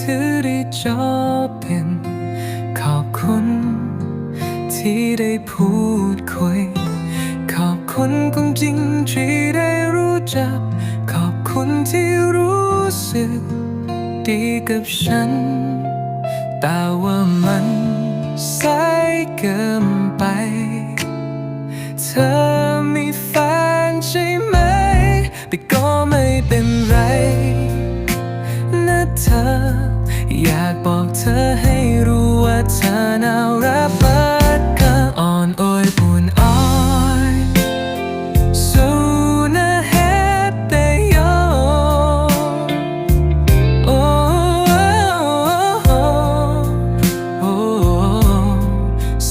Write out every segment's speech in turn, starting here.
들이접นขอบคุณ ที่ได้พูดคุย ขอบคุณความจริงที่ได้รู้จัก ขอบคุณที่รู้สึก ดีกับฉัน แต่ว่ามันสายเกินไป เธอมีแฟนใช่ไหม แต่ก็ไม่เป็นไร เธอ อยากบอกเธอให้รู้ว่าเธอน่ารักมากก็อ่อนโอยปุ่นอ้อย Sooner happy yo oh, oh, oh,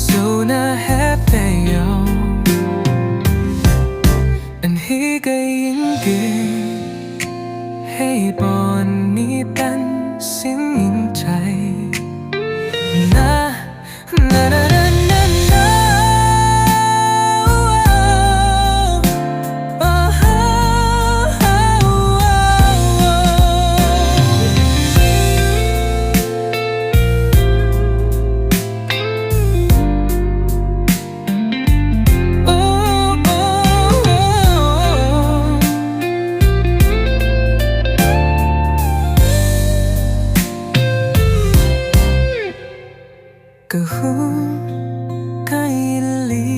Sooner happy yo อันฮีก็ยิ่งดี ให้บ ก็หูไกลี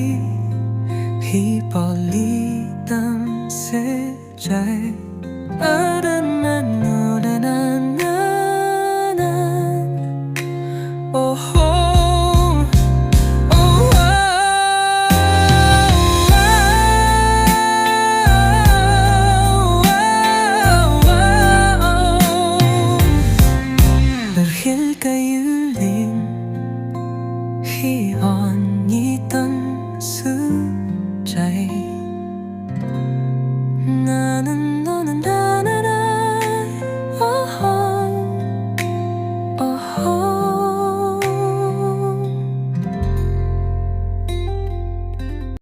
ที่อ่อนยี้ตั้งซื้อใจ